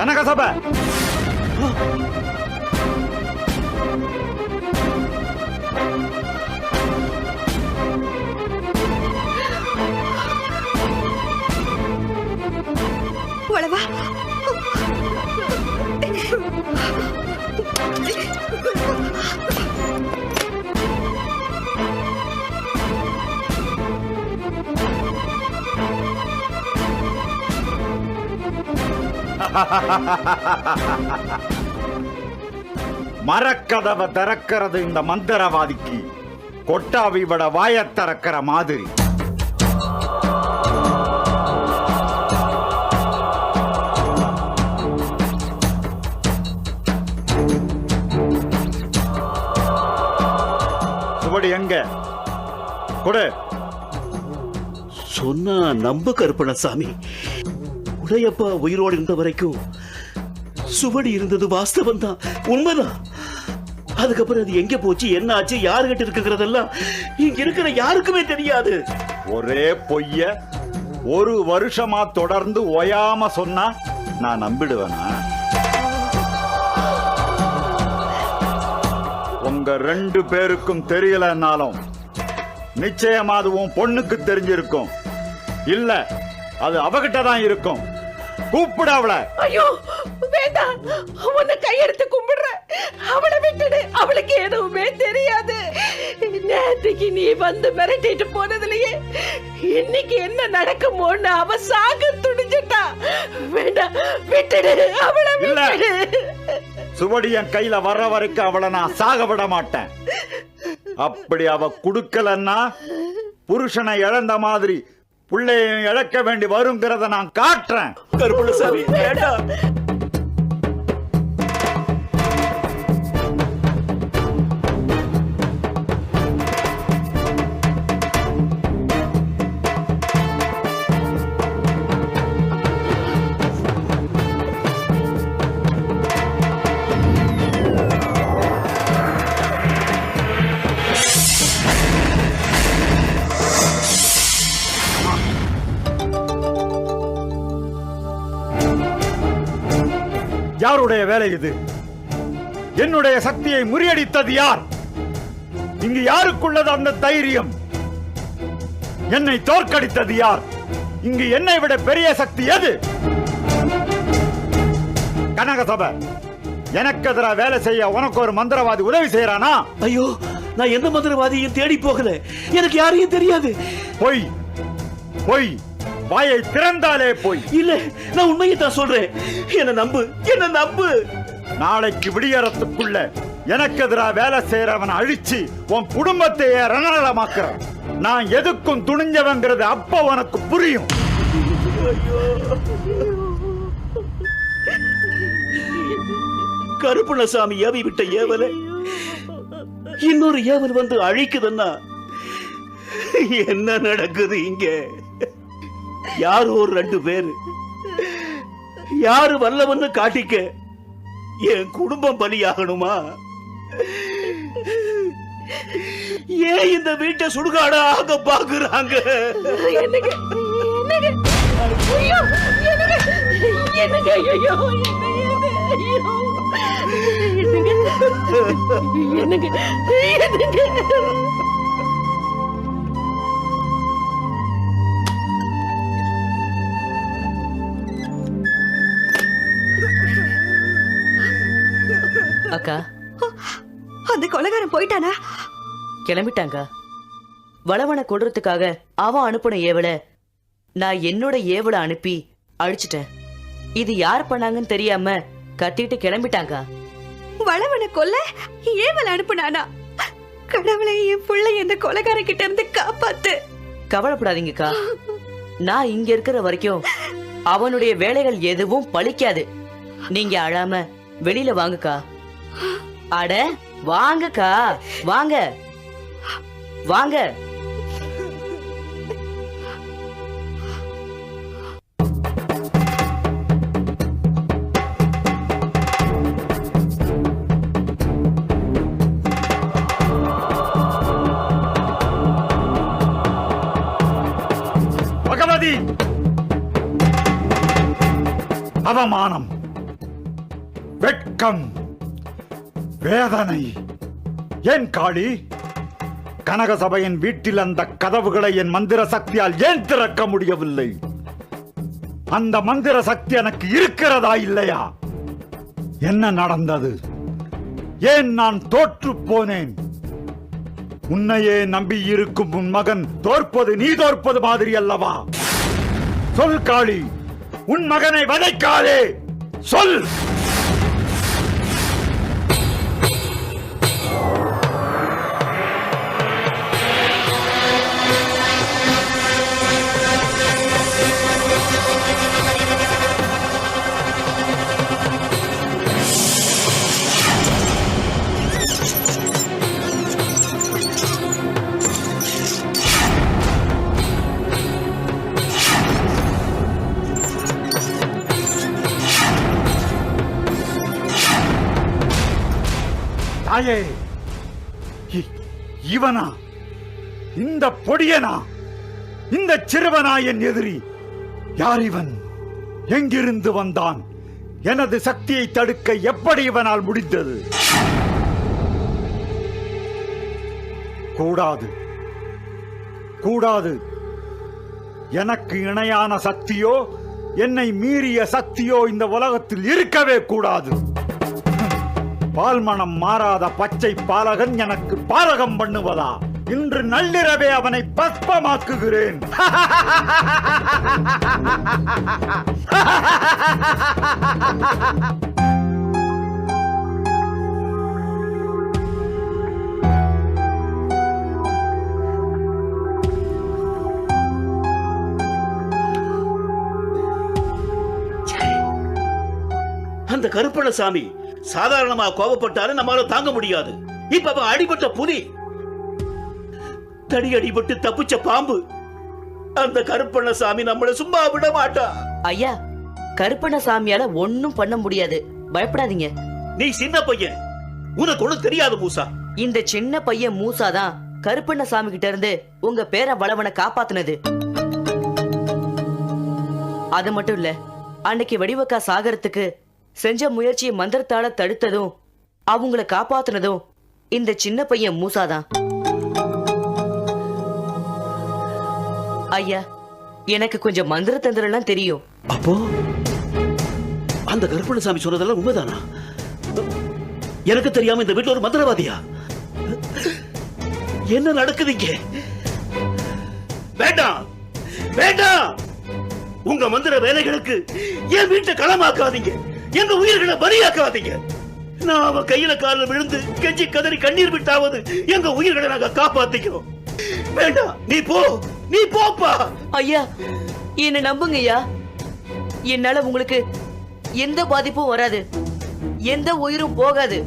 கனகசபை. வளவா. மரக்கதவை திறக்கிறது இந்த மந்திரவாதிக்கு. கொட்டாவி விட வாய திறக்கிற மாதிரி. சுவடி எங்க? கொடு. சொன்னா நம்ப கருப்பணசாமி. உடையப்பா உயிரோடு இருந்த வரைக்கும் சுவடி இருந்தது வாஸ்தவம் தான் உண்மைதான். அதுக்கப்புறம் அது எங்க போச்சு என்ன ஆச்சு யாருகிட்ட இருக்குங்கிறதெல்லாம் இங்க இருக்கிற யாருக்குமே தெரியாது. ஒரே பொய்ய ஒரு வருஷமா தொடர்ந்து ஓயாம சொன்னா நான் நம்பிடுவேனா? உங்க ரெண்டு பேருக்கும் தெரியலன்னாலும் நிச்சயமா அது உன் பொண்ணுக்கு தெரிஞ்சிருக்கும். இல்ல அது அவகிட்ட தான் இருக்கும். கூப்பிடு அவளை. ஐயோ வேண்டாம் உன்னை கையெடுத்து கும்பிடுறேன். அவளை விட்டுடு. அவளுக்கு எதுவுமே தெரியாது. நேற்றுக்கு நீ வந்து மிரட்டிட்டு போனதுலயே இன்னைக்கு என்ன நடக்குமோன்னு அவ சாக துணிஞ்சிட்டா. வேண்டாம் விட்டுடு. அவளை. விட்டுடு. சுவடி என் கையில வர்ற வரைக்கும் அவளை நான் சாக விட மாட்டேன். அப்படி அவ குடுக்கலன்னா புருஷனை இழந்த மாதிரி புள்ளையும் இழக்க வேண்டி வருங்கிறத நான் காட்டுறேன். கருப்பணசாமி வேண்டாம். யாருடைய வேலை இது. என்னுடைய சக்தியை முறியடித்தது யார்? இங்கு யாருக்குள்ளது அந்த தைரியம்? என்னை தோற்கடித்தது யார்? இங்கு என்னை விட பெரிய சக்தி எது? கனகசபை எனக்கு எதிராக வேலை செய்ய உனக்கு ஒரு மந்திரவாதி உதவி செய்யறானா? ஐயோ நான் எந்த மந்திரவாதியும் தேடி போகல. எனக்கு யாரையும் தெரியாது. பொய் பொய் வாயை திறந்தாலே பொய். இல்ல நான் உண்மையை தான் சொல்றேன். என்ன நம்பு என்ன நம்பு? நாளைக்கு விடியறதுக்குள்ள எனக்கு எதிராக வேலை செய்யறவனை அழிச்சு உன் குடும்பத்தையே ரணநலமாக்குறேன். நான் எதுக்கும் துணிஞ்சவங்கிறது அப்ப உனக்கு புரியும். கருப்பணசாமி ஏவி விட்ட ஏவல இன்னொரு ஏவல் வந்து அழிக்குதுன்னா என்ன நடக்குது இங்க? யார் ஒரு ரெண்டு பேர். யாரு வல்லவன்னு காட்டிக்க என் குடும்பம் பலியாகணுமா? ஏன் இந்த வீட்டை சுடுகாடா ஆக பாக்குறாங்க என்னங்க? அக்கா. அந்த கொலைகாரன் போயிட்டானா? கிளம்பிட்டாங்க. வளவனை கொல்றதுக்காக அவன் அனுப்பின ஏவல நான் என்னோட ஏவலை அனுப்பி அழிச்சிட்டேன். இது யார் பண்ணாங்கன்னு தெரியாம கத்திட்டு கிளம்பிட்டாங்க. வளவனை கொல்ல ஏவல் அனுப்புனானா? கடவுளை என் புள்ளை இந்த கொலைகாரன் கிட்ட இருந்து காப்பாத்து. கவலைப்படாதீங்கக்கா. நான் இங்க இருக்கிற வரைக்கும் அவனுடைய வேலைகள் எதுவும் பலிக்காது நீங்க அழாம வெளியில வாங்கக்கா. அட வாங்கக்கா. வாங்க. வாங்க. பகவதி! அவமானம். வெட்கம். வேதனை. ஏன் காளி? கனகசபையின் வீட்டில் அந்த கதவுகளை என் மந்திர சக்தியால் ஏன் திறக்க முடியவில்லை? அந்த மந்திர சக்தி எனக்கு இருக்கிறதா இல்லையா? என்ன நடந்தது? ஏன் நான் தோற்று போனேன்? உன்னையே நம்பி இருக்கும் உன் மகன் தோற்பது நீ தோற்பது மாதிரி அல்லவா? சொல் காளி உன் மகனை வதைக்காதே. சொல்! தாயே. இவனா? இந்த பொடியனா? இந்த சிறுவனா என் எதிரி. யார் இவன்? எங்கிருந்து வந்தான்? எனது சக்தியை தடுக்க எப்படி இவனால் முடிந்தது? கூடாது. கூடாது. எனக்கு இணையான சக்தியோ என்னை மீறிய சக்தியோ இந்த உலகத்தில் இருக்கவே கூடாது. பால்மணம் மாறாத பச்சை பாலகன் எனக்கு பாலகம் பண்ணுவதா? இன்று நள்ளிரவே அவனை பஸ்பமாக்குகிறேன். அந்த கருப்பணசாமி சாதாரணமா கோபப்பட்டாலும் நம்மால தாங்க முடியாது. இப்ப அவன் அடிபட்ட புலி. தடி அடிபட்டு தப்பிச்ச பாம்பு. அந்த கருப்பணசாமி நம்மள சும்மா விட மாட்டா. ஐயா கருப்பண்ணசாமியால ஒண்ணும் பண்ண முடியாது. பயப்படாதீங்க. நீ சின்ன பையன். உனக்கு ஒண்ணும் தெரியாது மூசா. இந்த சின்ன பையன் மூசா தான் கருப்பண்ணசாமி கிட்ட இருந்து உங்க பேர வளவனை காப்பாத்துனது. அது மட்டும் இல்ல அன்னைக்கு வடிவக்கா சாகரத்துக்கு செஞ்ச முயற்சியை மந்திரத்தால தடுத்ததும் அவங்கள காப்பாத்துனதும் இந்த சின்ன பையன் மூசாதான். ஐயா எனக்கு கொஞ்சம் மந்திர தந்திரம் தெரியும். அப்போ? அந்த கருப்பணசாமி சொன்னதெல்லாம் உண்மைதானா? எனக்கு தெரியாம இந்த வீட்டுல ஒரு மந்திரவாதியா? என்ன நடக்குது இங்க? வேண்டாம்! வேண்டாம்! உங்க மந்திர வேலைகளுக்கு என் வீட்டை களமாக்காதீங்க! எங்க உயிர்களை பலியாக்காதீங்க. நான் அவன் கையில காலில் விழுந்து கெஞ்சி கதறி கண்ணீர் விட்டாவது எங்க உயிர்களை நாங்க காப்பாத்திக்கிறோம். வேண்டாம் நீ போ நீ போப்பா. ஐயா என்ன நம்புங்க ஐயா என்னால உங்களுக்கு எந்த பாதிப்பும் வராது. எந்த உயிரும் போகாது.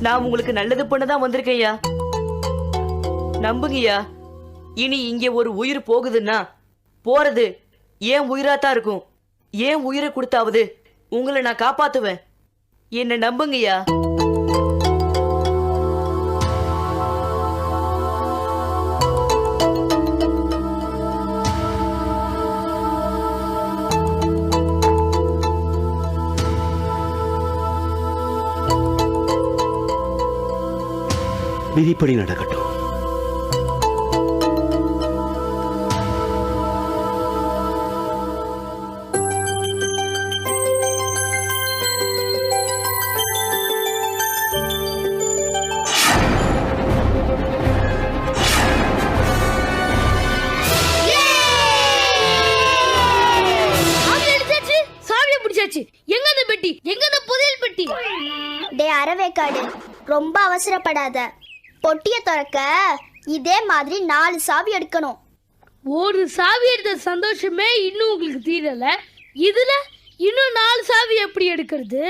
நான் உங்களுக்கு நல்லது பண்ணதான் வந்திருக்கேன் ஐயா நம்புங்கய்யா இனி இங்க ஒரு உயிர் போகுதுன்னா போறது ஏன் உயிராத்தான் இருக்கும்? ஏன் உயிரை கொடுத்தாவது உங்களை நான் காப்பாத்துவேன். என்ன நம்புங்கய்யா. விதிப்படி நடக்கட்டும். அறவேக்காடு ரொம்ப அவசரப்படாத. பொட்டிய திறக்க இதே மாதிரி நாலு சாவி எடுக்கணும். ஒரு சாவி எடுத்த சந்தோஷமே இன்னும் உங்களுக்கு தீரல. இதுல இன்னும் நாலு சாவி எப்படி எடுக்கிறது?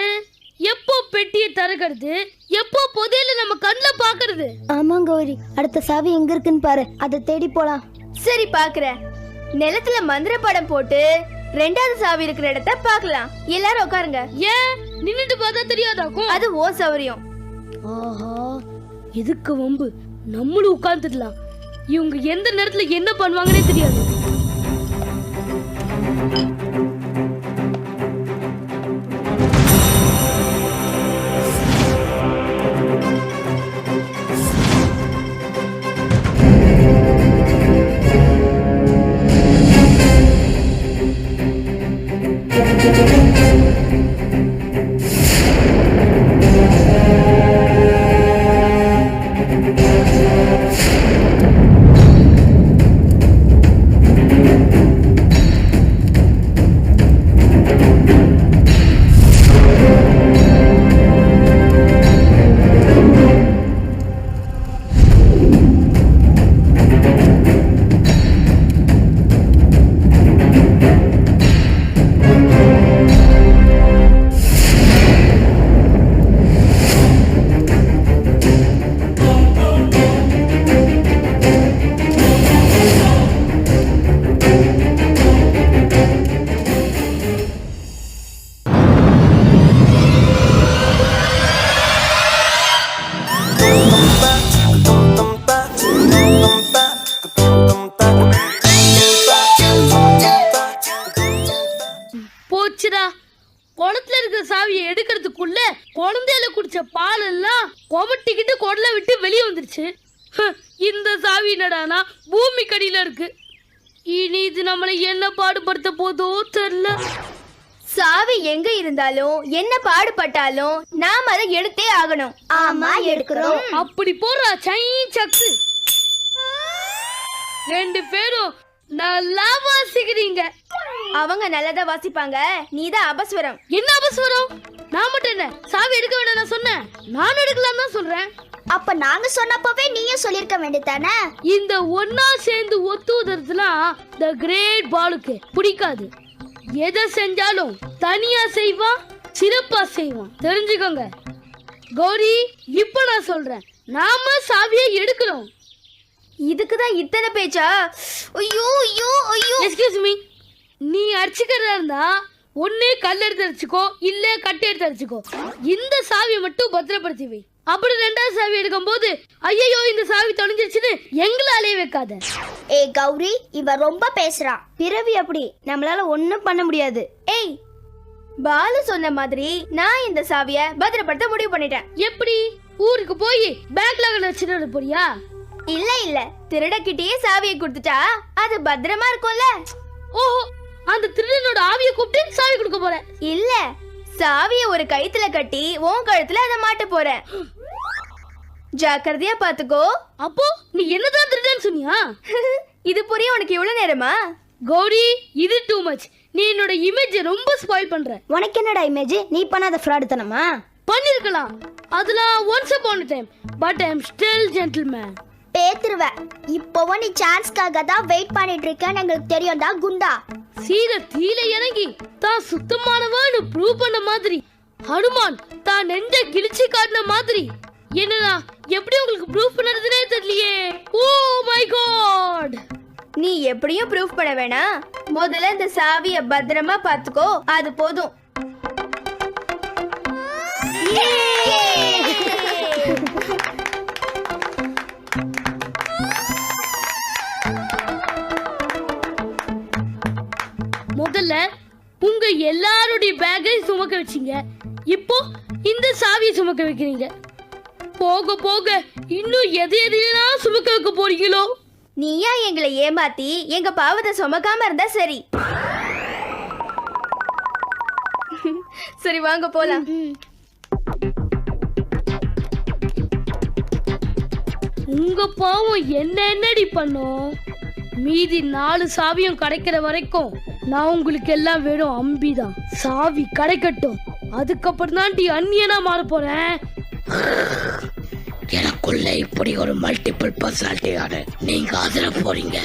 எப்போ பெட்டியை திறக்கிறது? எப்போ புதையல நம்ம கண்ணில் பாக்குறது ஆமா கௌரி. அடுத்த சாவி எங்க இருக்குன்னு பாரு. அதை தேடி போலாம். சரி பாக்குறேன் நிலத்துல மந்திர படம் போட்டு ரெண்டாவது சாவி இருக்கிற இடத்த பார்க்கலாம். எல்லாரும் உட்காருங்க. ஏன்? நின்னுட்டு பார்த்தா தெரியாதாக்கும்? அது ஓ சௌரியம் ஆஹா எதுக்கு வம்பு? நம்மளும் உட்கார்ந்துடலாம். இவங்க எந்த நேரத்துல என்ன பண்ணுவாங்கன்னே தெரியாது. வெளியே வந்துருச்சு. இந்த சாவி என்னடானா? பூமி கடியில இருக்கு. இனி இது நம்மளை என்ன பாடுபடுத்த போதோ தெரியல சாவி எங்க இருந்தாலும் என்ன பாடுபட்டாலும் நாம் அதை எடுத்தே ஆகணும். ஆமா எடுக்கிறோம். அப்படி போடுறா சை சக்ஸு. ரெண்டு பேரும் நல்லா வாசிக்கிறீங்க. அவங்க நல்லதா வாசிப்பாங்க. நீதான் அபஸ்வரம். என்ன அவசரம் நான் மட்டும் என்ன? சாவி எடுக்க வேண்டாம் நான் சொன்னேன். நான் எடுக்கலாம் தான் சொல்றேன். அப்ப நாங்க சொன்னப்பவே நீயும் சொல்லிருக்க வேண்டியதானே இந்த ஒன்னா சேர்ந்து ஒத்து உதறதுலாம் த கிரேட் பாலுக்கு பிடிக்காது. எதை செஞ்சாலும் தனியா செய்வான் சிறப்பா செய்வான் தெரிஞ்சுக்கோங்க. கௌரி இப்ப நான் சொல்றேன். நாம சாவியை எடுக்கணும் இதுக்கு தான் இத்தனை பேச்சா? ஐயோ ஐயோ ஐயோ. எக்ஸ்கியூஸ் மீ நீ அடிச்சுக்கிறதா இருந்தா ஒண்ணு கல் எடுத்து அடிச்சுக்கோ இல்ல கட்டை எடுத்து அடிச்சுக்கோ. இந்த சாவியை மட்டும் பத்திரப்படுத்தி வை அப்படி ரெண்டாவது சாவி எடுக்கும் போது ஐயோ இந்த சாவி தொலைஞ்சிருச்சுன்னு எங்களை அலைய வைக்காத. ஏ கௌரி இவ ரொம்ப பேசுறான் பிறவி அப்படி. நம்மளால ஒண்ணும் பண்ண முடியாது. ஏய். பாலு சொன்ன மாதிரி நான் இந்த சாவிய பத்திரப்படுத்த முடிவு பண்ணிட்டேன். எப்படி? ஊருக்கு போய் பேக்ல வச்சுட்டு போறியா? இல்ல இல்ல. திருடக்கிட்டே சாவியை கொடுத்துட்டா அது பத்திரமா இருக்கும்ல? ஓஹோ கூப்பிட்டு சாவி கொடுக்க போற இல்ல சாவிய ஒரு கயித்துல கட்டி உன் கழுத்துல அதை மாட்ட போறேன். ஜாக்கிரதையா பாத்துக்கோ. அப்போ நீ என்னதான் திருடன்னு சொன்னியா? இது புரிய உனக்கு இவ்வளவு நேரமா? கௌரி இது டூ மச் நீ என்னோட இமேஜ் ரொம்ப ஸ்பாயில் பண்ற. உனக்கு என்னடா இமேஜ் நீ பண்ணாத ஃப்ராடுத்தனமா பண்ணிருக்கலாம். அதெல்லாம் once upon time but I am still gentleman பேத்துருவ. இப்போவும் நீ சான்ஸ்க்காக தான் வெயிட் பண்ணிட்டு இருக்கேன்னு எங்களுக்கு தெரியும்டா குண்டா. சீர தீல இறங்கி தான் சுத்தமானவன்னு ப்ரூவ் பண்ண மாதிரி. ஹனுமான் தான் நெஞ்ச கிழிச்சு காட்டின மாதிரி. என்னடா எப்படி உங்களுக்கு ப்ரூவ் பண்ணறதுனே தெரியலையே. ஓ மை காட் நீ எப்படியும் ப்ரூஃப் பண்ண வேணாம் முதல்ல இந்த சாவிய பத்திரமா பாத்துக்கோ அது போதும். உங்க எல்லாருடைய பேக்கை சுமக்க வச்சீங்க. இப்போ இந்த சாவியை சுமக்க வைக்கிறீங்க. போக போக இன்னும் எது எதையெல்லாம் சுமக்க வைக்க போறீங்களோ? நீயா எங்களை ஏமாத்தி எங்க பாவத்தை சுமக்காம இருந்தா சரி. சரி வாங்க போலாம். உங்க பாவம் என்ன என்னடி பண்ணும்? மீதி நாலு சாவியும் கிடைக்கிற வரைக்கும் நான் உங்களுக்கு எல்லாம் வெறும் அம்பிதான். சாவி கிடைக்கட்டும் அதுக்கப்புறம் தான் டி அந்நியனா மாற போறேன். எனக்குள்ள இப்படி ஒரு மல்டிபிள் பர்சனாலிட்டியான நீங்க அதிர போறீங்க.